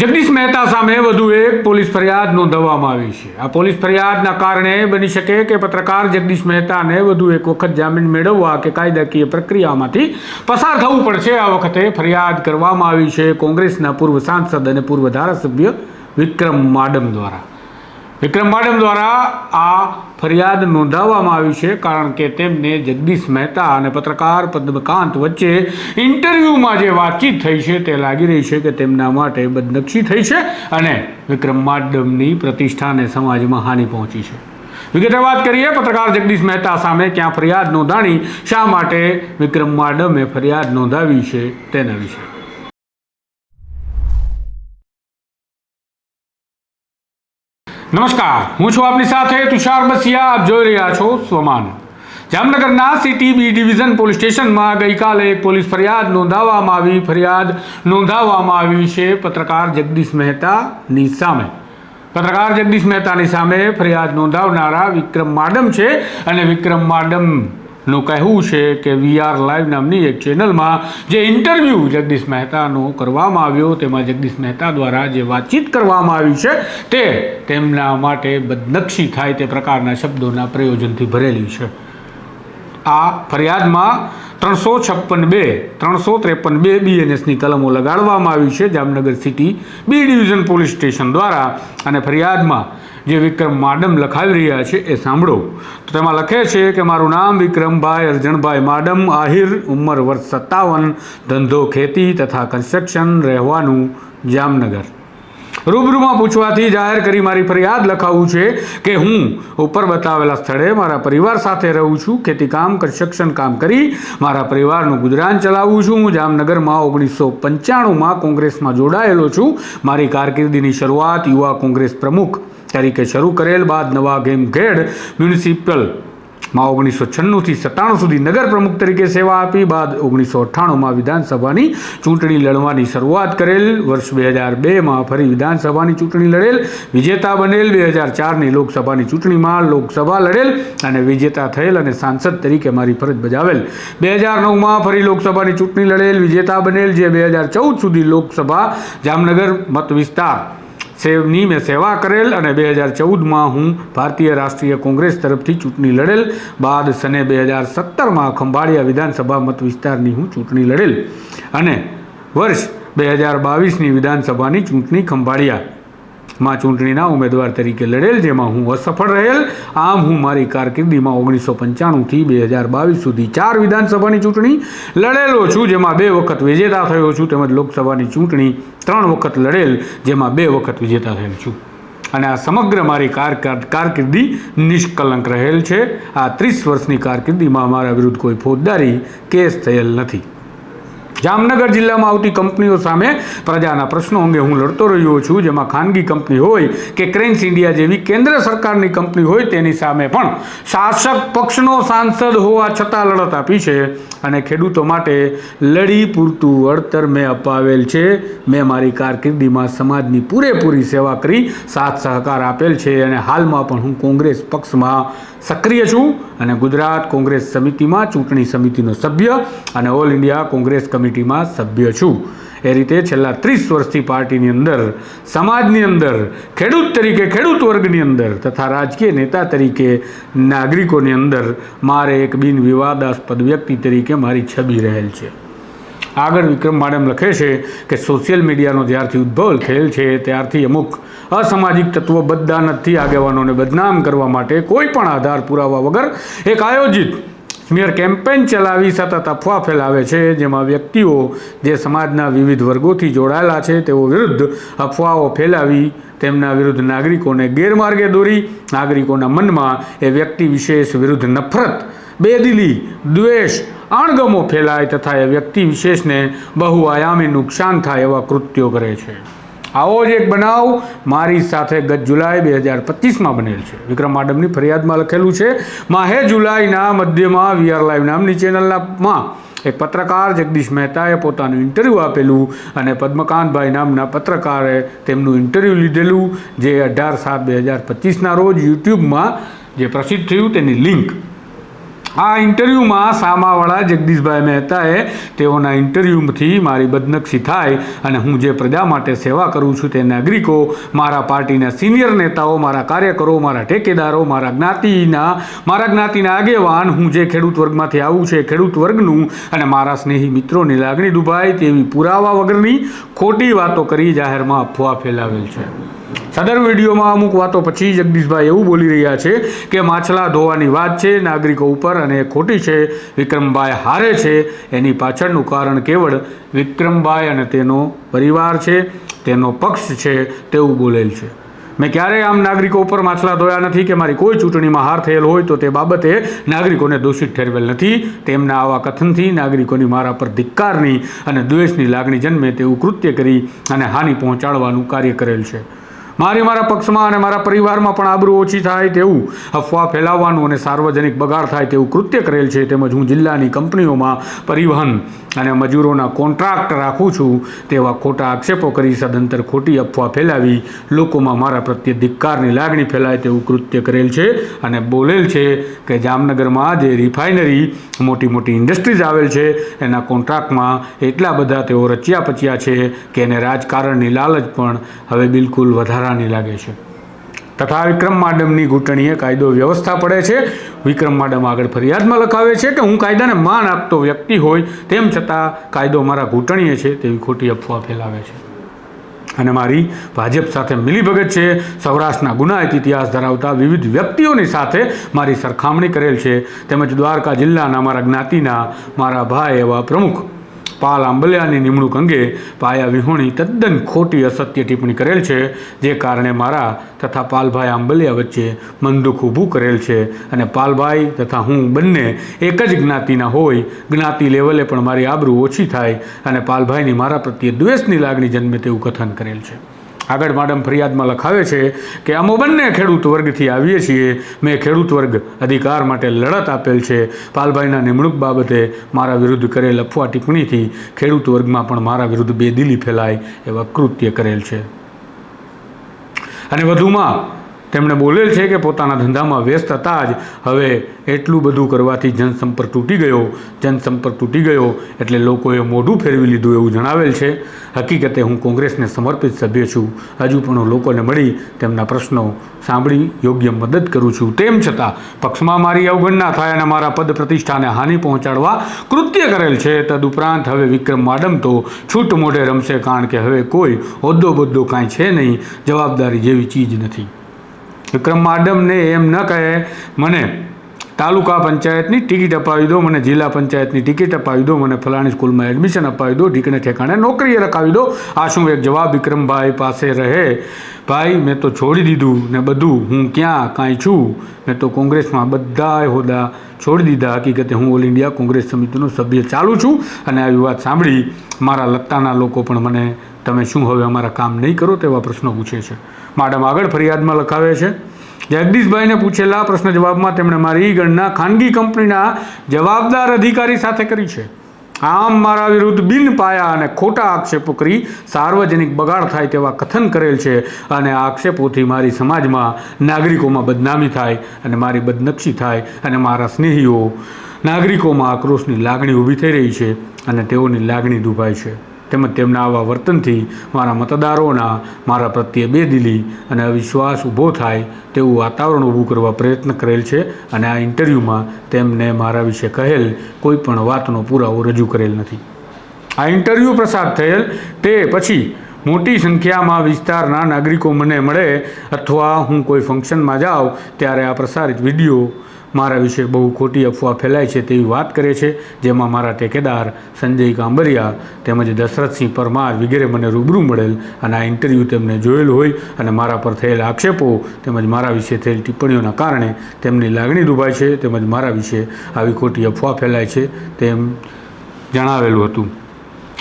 જગદીશ મહેતા સામે વધુ એક પોલીસ ફરિયાદ નોંધવામાં આવી છે. આ પોલીસ ફરિયાદના કારણે બની શકે કે પત્રકાર જગદીશ મહેતાને વધુ એક વખત જામીન મેળવવા કે કાયદાકીય પ્રક્રિયામાંથી પસાર થવું પડશે. આ વખતે ફરિયાદ કરવામાં આવી છે કોંગ્રેસના પૂર્વ સાંસદ અને પૂર્વ ધારાસભ્ય વિક્રમ માડમ દ્વારા. વિક્રમ માડમ દ્વારા આ ફરિયાદ નોંધાવવામાં આવી છે, કારણ કે તેમને જગદીશ મહેતા અને પત્રકાર પદ્મકાંત વચ્ચે ઇન્ટરવ્યૂમાં જે વાતચીત થઈ છે તે લાગી રહી છે કે તેમના માટે બદનક્ષી થઈ છે અને વિક્રમ માડમની પ્રતિષ્ઠાને સમાજમાં હાનિ પહોંચી છે. વિગતે વાત કરીએ, પત્રકાર જગદીશ મહેતા સામે ક્યાં ફરિયાદ નોંધાણી, શા માટે વિક્રમ માડમે ફરિયાદ નોંધાવી છે તેના વિશે. નમસ્કાર, હું છું આપની સાથે તુષાર બસિયા, આપ જોઈ રહ્યા છો સ્વમાન. જામનગરના સિટી બી ડિવિઝન પોલીસ સ્ટેશનમાં ગઈકાલે એક પોલીસ ફરિયાદ નોંધાવવામાં આવી. ફરિયાદ નોંધાવવામાં આવી છે પત્રકાર જગદીશ મહેતાની સામે. પત્રકાર જગદીશ મહેતાની સામે ફરિયાદ નોંધાવનારા વિક્રમ માડમ છે અને વિક્રમ માડમનું કહેવું છે કે વીઆર લાઈવ નામની એક ચેનલમાં જે ઇન્ટરવ્યૂ જગદીશ મહેતાનો કરવામાં આવ્યો, તેમાં જગદીશ મહેતા દ્વારા જે વાતચીત કરવામાં આવી છે, તે તેમના માટે બદનક્ષી થાય તે પ્રકારના શબ્દોના પ્રયોજનથી ભરેલી છે. આ ફરિયાદમાં ત્રણસો છપ્પન બે, ત્રણસો ત્રેપન બે બીએનએસની કલમો લગાડવામાં આવી છે Jamnagar city B division police station દ્વારા અને ફરિયાદમાં જે વિક્રમ માડમ લખાવી રહ્યા છે એ સાંભળો. તો તેમાં લખે છે કે મારું નામ વિક્રમભાઈ અર્જણભાઈ માડમ, આહિર, ઉંમર વર્ષ સત્તાવન, ધંધો ખેતી તથા કન્સ્ટ્રક્શન રહેવાનું જામનગર. રૂબરૂમાં પૂછવાથી જાહેર કરી મારી ફરિયાદ લખાવું છે કે હું ઉપર બતાવેલા સ્થળે મારા પરિવાર સાથે રહું છું, ખેતીકામ કન્સ્ટ્રક્શન કામ કરી મારા પરિવારનું ગુજરાન ચલાવું છું. હું જામનગરમાં ઓગણીસો પંચાણુંમાં કોંગ્રેસમાં જોડાયેલો છું. મારી કારકિર્દીની શરૂઆત યુવા કોંગ્રેસ પ્રમુખ તરીકે શરૂ કરેલ બાદ નવા ગેમ ઘેડ મ્યુનિસિપલમાં ઓગણીસો છન્નુંથી સત્તાણું સુધી નગર પ્રમુખ તરીકે સેવા આપી, બાદ ઓગણીસો અઠ્ઠાણુંમાં વિધાનસભાની ચૂંટણી લડવાની શરૂઆત કરેલ, વર્ષ બે હજાર બેમાં ફરી વિધાનસભાની ચૂંટણી લડેલ, વિજેતા બનેલ, બે હજાર ચારની લોકસભાની ચૂંટણીમાં લોકસભા લડેલ અને વિજેતા થયેલ અને સાંસદ તરીકે મારી ફરજ બજાવેલ. બે હજાર નવમાં ફરી લોકસભાની ચૂંટણી લડેલ, વિજેતા બનેલ, જે બે હજાર ચૌદ સુધી લોકસભા જામનગર મત વિસ્તાર સેવની મેં સેવા કરેલ અને બે હજાર ચૌદમાં હું ભારતીય રાષ્ટ્રીય કોંગ્રેસ તરફથી ચૂંટણી લડેલ. બાદ સને બે હજાર સત્તરમાં ખંભાળિયા વિધાનસભા મત વિસ્તારની હું ચૂંટણી લડેલ. અને વર્ષ બે હજાર બાવીસની વિધાનસભાની ચૂંટણી ખંભાળિયા. માં ચૂંટણીના ઉમેદવાર તરીકે લડેલ, જેમાં હું અસફળ રહેલ. આમ હું મારી કારકિર્દીમાં ઓગણીસો પંચાણુંથી બે હજાર બાવીસ સુધી ચાર વિધાનસભાની ચૂંટણી લડેલો છું, જેમાં બે વખત વિજેતા થયો છું, તેમજ લોકસભાની ચૂંટણી ત્રણ વખત લડેલ, જેમાં બે વખત વિજેતા થયેલ છું. અને આ સમગ્ર મારી કાર કારકિર્દી નિષ્કલંક રહેલ છે. આ ત્રીસ વર્ષની કારકિર્દીમાં મારા વિરુદ્ધ કોઈ ફોજદારી કેસ થયેલ નથી. જામનગર જિલ્લામાં આવતી કંપનીઓ સામે પ્રજાના પ્રશ્નો અંગે હું લડતો રહ્યો છું. જેમાં ખાનગી કંપની હોય કે ક્રેન્સ ઇન્ડિયા જેવી કેન્દ્ર સરકારની કંપની હોય તેની સામે પણ શાસક પક્ષનો સાંસદ હોવા છતાં લડત આપી છે અને ખેડૂતો માટે લડી પૂરતું વળતર મેં અપાવેલ છે. મેં મારી કારકિર્દીમાં સમાજની પૂરેપૂરી સેવા કરી, સાથ સહકાર આપેલ છે અને હાલમાં પણ હું કોંગ્રેસ પક્ષમાં સક્રિય છું અને ગુજરાત કોંગ્રેસ સમિતિમાં ચૂંટણી સમિતિનો સભ્ય અને ઓલ ઇન્ડિયા કોંગ્રેસ કમિટીમાં સભ્ય છું. એ રીતે છેલ્લા ત્રીસ વર્ષથી પાર્ટીની અંદર, સમાજની અંદર, ખેડૂત તરીકે, ખેડૂત વર્ગની અંદર તથા રાજકીય નેતા તરીકે, નાગરિકોની અંદર મારે એક બિન વિવાદાસ્પદ વ્યક્તિ તરીકે મારી છબી રહેલ છે. આગળ વિક્રમ માડમ લખે છે કે સોશિયલ મીડિયાનો જ્યારથી ઉદ્ભવ થયેલ છે, ત્યારથી અમુક અસામાજિક તત્વો બધા નથી આગેવાનોને બદનામ કરવા માટે કોઈ પણ આધાર પુરાવા વગર એક આયોજિત સ્મિયર કેમ્પેન ચલાવી સતત અફવા ફેલાવે છે, જેમાં વ્યક્તિઓ જે સમાજના વિવિધ વર્ગોથી જોડાયેલા છે, તેઓ વિરુદ્ધ અફવાઓ ફેલાવી તેમના વિરુદ્ધ નાગરિકોને ગેરમાર્ગે દોરી, નાગરિકોના મનમાં એ વ્યક્તિ વિશેષ વિરુદ્ધ નફરત, બેદિલી, દ્વેષ અણગમો ફેલાય તથા એ વ્યક્તિ વિશેષને બહુઆયામી નુકસાન થાય એવા કૃત્યો કરે છે. આવો જ એક બનાવ. મારી સાથે ગત જુલાઈ બે હજાર પચીસમાં બનેલ છે. વિક્રમ માડમની ફરિયાદમાં લખેલું છે, માહે જુલાઈના મધ્યમાં વીઆર લાઈવ નામની ચેનલમાં એક પત્રકાર જગદીશ મહેતાએ પોતાનું ઇન્ટરવ્યૂ આપેલું અને પદ્મકાંતભાઈ નામના પત્રકારે તેમનું ઇન્ટરવ્યૂ લીધેલું, જે અઢાર સાત બે હજાર પચીસના રોજ યુટ્યુબમાં જે પ્રસિદ્ધ થયું તેની લિંક આ ઇન્ટરવ્યૂમાં સામાવાળા જગદીશભાઈ મહેતાએ તેઓના ઇન્ટરવ્યૂથી મારી બદનક્ષી થાય અને હું જે પ્રજા માટે સેવા કરું છું તે નાગરિકો, મારા પાર્ટીના સિનિયર નેતાઓ, મારા કાર્યકરો, મારા ઠેકેદારો મારા જ્ઞાતિના મારા જ્ઞાતિના આગેવાન, હું જે ખેડૂત વર્ગમાંથી આવું છે ખેડૂત વર્ગનું અને મારા સ્નેહી મિત્રોની લાગણી દુભાય તેવી પુરાવા વગરની ખોટી વાતો કરી જાહેરમાં અફવા ફેલાવેલ છે. સદર વિડીયોમાં અમુક વાતો પછી જગદીશભાઈ એવું બોલી રહ્યા છે કે માછલા ધોવાની વાત છે, નાગરિકો ઉપર અને ખોટી છે, વિક્રમભાઈ હારે છે. એની પાછળનું કારણ કેવળ વિક્રમભાઈ અને તેનો પરિવાર છે, તેનો પક્ષ છે, તેવું બોલેલ છે. મેં ક્યારેય આમ નાગરિકો ઉપર માછલા ધોયા નથી કે મારી કોઈ ચૂંટણીમાં હાર થયેલ હોય તો તે બાબતે નાગરિકોને દોષિત ઠેરવેલ નથી. તેમના આવા કથનથી નાગરિકોની મારા પર ધિક્કારની અને દ્વેષની લાગણી જન્મે તેવું કૃત્ય કરી અને હાનિ પહોંચાડવાનું કાર્ય કરેલ છે. મારી મારા પક્ષમાં અને મારા પરિવારમાં પણ આબરૂ ઓછી થાય તેવું અફવા ફેલાવવાનું અને સાર્વજનિક બગાડ થાય તેવું કૃત્ય કરેલ છે. તેમજ હું જિલ્લાની કંપનીઓમાં પરિવહન અને મજૂરોના કોન્ટ્રાક્ટ રાખું છું તેવા ખોટા આક્ષેપો કરી સદંતર ખોટી અફવા ફેલાવી લોકોમાં મારા પ્રત્યે ધિક્કારની લાગણી ફેલાય તેવું કૃત્ય કરેલ છે અને બોલેલ છે કે જામનગરમાં જે રિફાઇનરી મોટી મોટી ઇન્ડસ્ટ્રીઝ આવેલ છે એના કોન્ટ્રાક્ટમાં એટલા બધા તેઓ રચ્યા પચ્યા છે કે એને રાજકારણની લાલચ પણ હવે બિલકુલ વધારાની લાગે છે. તથા વિક્રમ માડમની ઘૂંટણીએ કાયદો વ્યવસ્થા પડે છે. વિક્રમ માડમ આગળ ફરિયાદમાં લખાવે છે કે હું કાયદાને માન આપતો વ્યક્તિ હોય તેમ છતાં કાયદો મારા ઘૂંટણીએ છે તેવી ખોટી અફવા ફેલાવે છે. અને મારી ભાજપ સાથે મિલીભગત છે. સૌરાષ્ટ્રના ગુનાહિત ઇતિહાસ ધરાવતા વિવિધ વ્યક્તિઓની સાથે મારી સરખામણી કરેલ છે. તેમજ દ્વારકા જિલ્લાના મારા જ્ઞાતિના મારા ભાઈ એવા પ્રમુખ પાલ આંબલિયાની નિમણૂક અંગે પાયા વિહોણી તદ્દન ખોટી અસત્ય ટિપ્પણી કરેલ છે, જે કારણે મારા તથા પાલભાઈ આંબલિયા વચ્ચે મનદુખ ઊભું કરેલ છે અને પાલભાઈ તથા હું બંને એક જ જ્ઞાતિના હોય, જ્ઞાતિ લેવલે પણ મારી આબરૂ ઓછી થાય અને પાલભાઈની મારા પ્રત્યે દ્વેષની લાગણી જન્મે તેવું કથન કરેલ છે. આગળ માડમ ફરિયાદમાં લખાવે છે કે અમે બંને ખેડૂત વર્ગથી આવીએ છીએ. મેં ખેડૂત વર્ગ અધિકાર માટે લડત આપેલ છે. પાલભાઈના નિમણૂક બાબતે મારા વિરુદ્ધ કરેલ અફવા ટિપ્પણીથી ખેડૂત વર્ગમાં પણ મારા વિરુદ્ધ બેદિલી ફેલાય એવા કૃત્ય કરેલ છે. અને વધુમાં તેમણે બોલેલ છે કે પોતાના ધંધામાં વ્યસ્ત હતા જ. હવે એટલું બધું કરવાથી જનસંપર્ક તૂટી ગયો. જનસંપર્ક તૂટી ગયો એટલે લોકોએ મોઢું ફેરવી લીધું એવું જણાવેલ છે. હકીકતે હું કોંગ્રેસને સમર્પિત સભ્ય છું. હજુ પણ હું લોકોને મળી તેમના પ્રશ્નો સાંભળી યોગ્ય મદદ કરું છું. તેમ છતાં પક્ષમાં મારી અવગણના થાય અને મારા પદ પ્રતિષ્ઠાને હાનિ પહોંચાડવા કૃત્ય કરેલ છે. તદુપરાંત હવે વિક્રમ માડમ તો છૂટ મોઢે રમશે કારણ કે હવે કોઈ હોદ્દો બોદ્દો કાંઈ છે નહીં. જવાબદારી જેવી ચીજ નથી. વિક્રમ માડમને એમ ન કહે, મને તાલુકા પંચાયતની ટિકિટ અપાવી દો, મને જિલ્લા પંચાયતની ટિકિટ અપાવી દો, મને ફલાણી સ્કૂલમાં એડમિશન અપાવી દો ઠીકણે ઠેકાણે નોકરીએ રખાવી દો. આ શું એક જવાબ વિક્રમભાઈ પાસે રહે? ભાઈ, મેં તો છોડી દીધું ને બધું. હું ક્યાં? કાંઈ છું? મેં તો કોંગ્રેસમાં બધાય હોદ્દા છોડી દીધા. હકીકતે હું ઓલ ઇન્ડિયા કોંગ્રેસ સમિતિનો સભ્ય ચાલુ છું. અને આવી વાત સાંભળી મારા લગતાના લોકો પણ મને તમે શું હવે અમારા કામ નહીં કરો તેવા પ્રશ્નો પૂછે છે. માડમ આગળ ફરિયાદમાં લખાવે છે, જગદીશભાઈને પૂછેલા પ્રશ્ન જવાબમાં તેમણે મારી ગણના ખાનગી કંપનીના જવાબદાર અધિકારી સાથે કરી છે. આમ મારા વિરુદ્ધ બિન પાયા અને ખોટા આક્ષેપો કરી સાર્વજનિક બગાડ થાય તેવા કથન કરેલ છે અને આ આક્ષેપોથી મારી સમાજમાં નાગરિકોમાં બદનામી થાય અને મારી બદનક્ષી થાય અને મારા સ્નેહીઓ નાગરિકોમાં આક્રોશની લાગણી ઊભી થઈ રહી છે અને તેઓની લાગણી દુભાય છે. તેમજ તેમના આવા વર્તનથી મારા મતદારોના મારા પ્રત્યે બેદિલી અને અવિશ્વાસ ઊભો થાય તેવું વાતાવરણ ઊભું કરવા પ્રયત્ન કરેલ છે અને આ ઇન્ટરવ્યૂમાં તેમને મારા વિશે કહેલ કોઈ પણ વાતનો પુરાવો રજૂ કરેલ નથી. આ ઇન્ટરવ્યૂ પ્રસાદ થયેલ તે પછી મોટી સંખ્યામાં વિસ્તારના નાગરિકો મને મળે અથવા હું કોઈ ફંક્શનમાં જાઉં ત્યારે આ પ્રસારિત વીડિયો મારા વિશે બહુ ખોટી અફવા ફેલાય છે તેવી વાત કરે છે, જેમાં મારા ટેકેદાર સંજય કાંબરિયા તેમજ દશરથસિંહ પરમાર વગેરે મને રૂબરૂ મળેલ અને આ ઇન્ટરવ્યૂ તેમને જોયેલ હોય અને મારા પર થયેલ આક્ષેપો તેમજ મારા વિશે થયેલ ટિપ્પણીઓના કારણે તેમની લાગણી દુભાય છે તેમજ મારા વિશે આવી ખોટી અફવા ફેલાય છે તેમ જણાવેલું હતું.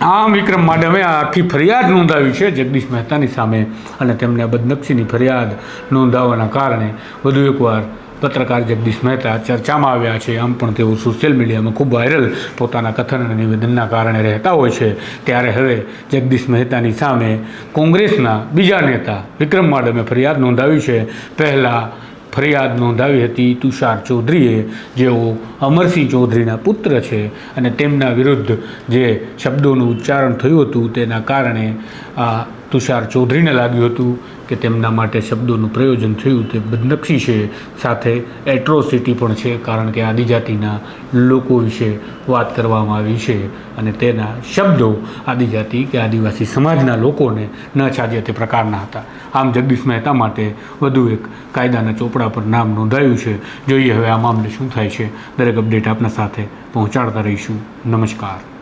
આમ વિક્રમ માડમે આખી ફરિયાદ નોંધાવી છે જગદીશ મહેતાની સામે અને તેમને બદનક્ષીની ફરિયાદ નોંધાવવાના કારણે વધુ એકવાર પત્રકાર જગદીશ મહેતા ચર્ચામાં આવ્યા છે. આમ પણ તેઓ સોશિયલ મીડિયામાં ખૂબ વાયરલ પોતાના કથન અને નિવેદનના કારણે રહેતા હોય છે. ત્યારે હવે જગદીશ મહેતાની સામે કોંગ્રેસના બીજા નેતા વિક્રમ માડમે ફરિયાદ નોંધાવી છે. પહેલાં ફરિયાદ નોંધાવી હતી તુષાર ચૌધરીએ, જેઓ અમરસિંહ ચૌધરીના પુત્ર છે અને તેમના વિરુદ્ધ જે શબ્દોનું ઉચ્ચારણ થયું હતું તેના કારણે આ તુષાર ચૌધરીને લાગ્યું હતું કે તેમના માટે શબ્દોનું પ્રયોજન થયું તે બદનક્ષી છે. સાથે એટ્રોસિટી પણ છે, કારણ કે આદિજાતિના લોકો વિશે વાત કરવામાં આવી છે અને તેના શબ્દો આદિજાતિ કે આદિવાસી સમાજના લોકોને ન છાજે તે પ્રકારના હતા. આમ જગદીશ મહેતા માટે વધુ એક કાયદાના ચોપડા પર નામ નોંધાયું છે. જોઈએ હવે આ મામલે શું થાય છે. દરેક અપડેટ આપના સાથે પહોંચાડતા રહીશું. નમસ્કાર.